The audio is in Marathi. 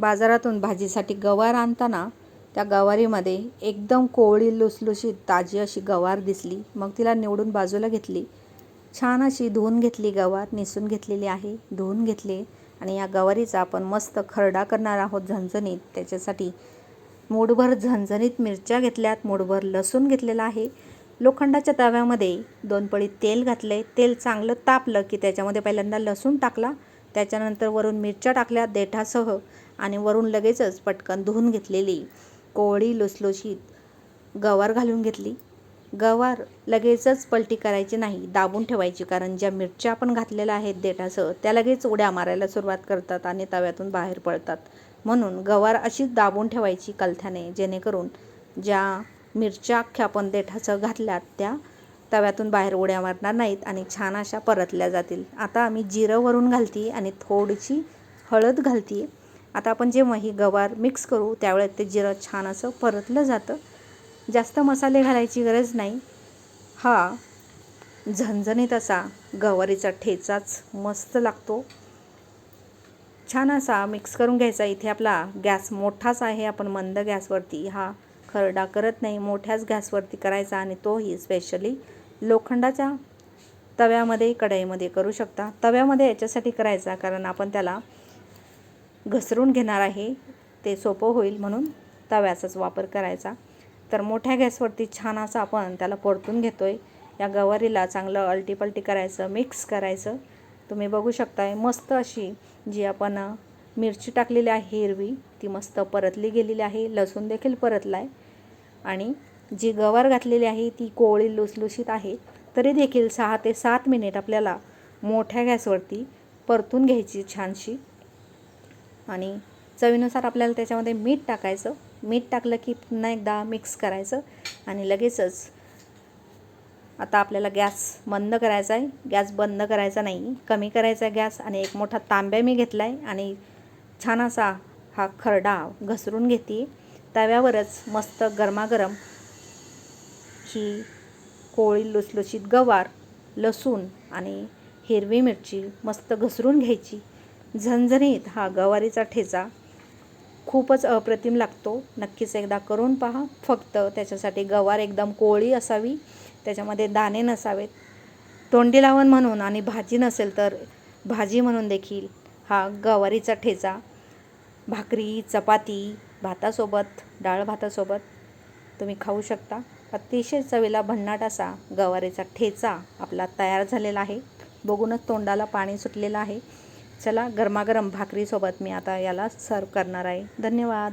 बाजारातून भाजीसाठी गवार आणताना त्या गवारीमध्ये एकदम कोवळी लुसलुशीत ताजी अशी गवार दिसली. मग तिला निवडून बाजूला घेतली. छान अशी धुवून घेतली गवार निसून घेतलेली आहे. धुवून घेतली आणि या गवारीचा आपण मस्त खरडा करणार आहोत झणझणीत. त्याच्यासाठी मूठभर झणझणीत मिरच्या घेतल्यात मूठभर लसूण घेतलेला आहे. लोखंडाच्या तव्यामध्ये दोन पळी तेल घातले तेल चांगलं तापलं की त्याच्यामध्ये पहिल्यांदा लसूण टाकला. त्याच्यानंतर वरून मिरच्या टाकल्या देठासह आणि वरून लगेचच पटकन धुवून घेतलेली कोवळी लुसलुशीत गवार घालून घेतली. गवार लगेचच पलटी करायची नाही दाबून ठेवायची कारण ज्या मिरच्या आपण घातलेल्या आहेत देठासह त्या लगेच उड्या मारायला सुरुवात करतात आणि तव्यातून बाहेर पडतात. म्हणून गवार अशीच दाबून ठेवायची कलथ्याने जेणेकरून ज्या मिरच्या अख्ख्या आपण देठासह घातल्यात त्या तव्यातून बाहेर उड्या मारणार नाहीत आणि छान अशा परतल्या जातील. आता आम्ही जिरं वरून घालते आणि थोडीशी हळद घालते आता आपण जेव्हा ही गवार मिक्स करू त्यावेळेस ते जिरं छान असं परतलं जातं. जास्त मसाले घालायची गरज नाही. हा झणझणीत असा गवारीचा ठेचाच मस्त लागतो. छान असा मिक्स करून घ्यायचा. इथे आपला गॅस मोठाच आहे. आपण मंद गॅसवरती हा खरडा करत नाही. मोठ्याच गॅसवरती करायचा आणि तोही स्पेशली लोखंडाच्या तव्यामध्ये कढईमध्ये करू शकता. तव्यामध्ये याच्यासाठी करायचा कारण आपण त्याला घसरून घेणार आहे. ते सोपं होईल म्हणून तव्याचाच वापर करायचा. तर मोठ्या गॅसवरती छान असं आपण त्याला परतून घेतो आहे या गवारीला चांगलं अल्टीपल्टी करायचं मिक्स करायचं. तुम्ही बघू शकताय मस्त अशी जी आपण मिरची टाकलेली आहे हिरवी ती मस्त परतली गेलेली आहे. लसूण देखील परतला आहे आणि जी गवार घातलेली आहे ती कोवळी लुसलुशीत आहे. तरी देखील सहा ते सात मिनिट आपल्याला मोठ्या गॅसवरती परतून घ्यायची छानशी. आणि चवीनुसार आपल्याला त्याच्यामध्ये मीठ टाकायचं. मीठ टाकलं की पुन्हा एकदा मिक्स करायचं आणि लगेचच आता आपल्याला गॅस बंद करायचा आहे. गॅस बंद करायचा नाही. कमी करायचा आहे गॅस आणि एक मोठा तांब्या मी घेतला आहे आणि छान असा हा खरडा घसरून घेते तव्यावरच मस्त गरमागरम ही कोळी लुसलुशीत गवार लसूण आणि हिरवी मिरची मस्त घसरून घ्यायची. झणझणीत हा गवारीचा ठेचा. खूपच अप्रतिम लागतो. नक्कीच एकदा करून पहा. फक्त त्याच्यासाठी गवार एकदम कोळी असावी. त्याच्यामध्ये दाणे नसावेत. तोंडी लावण म्हणून आणि भाजी नसेल तर भाजी म्हणून देखील हा गवारीचा ठेचा. भाकरी चपाती भातासोबत डाळ भातासोबत तुम्ही खाऊ शकता. अतिशय चवीला भन्नाट असा गवारीचा ठेचा आपला तयार झालेला आहे. बघूनच तोंडाला पाणी सुटलेलं आहे. चला गरमागरम भाकरीसोबत मी आता याला सर्व करणार आहे. धन्यवाद.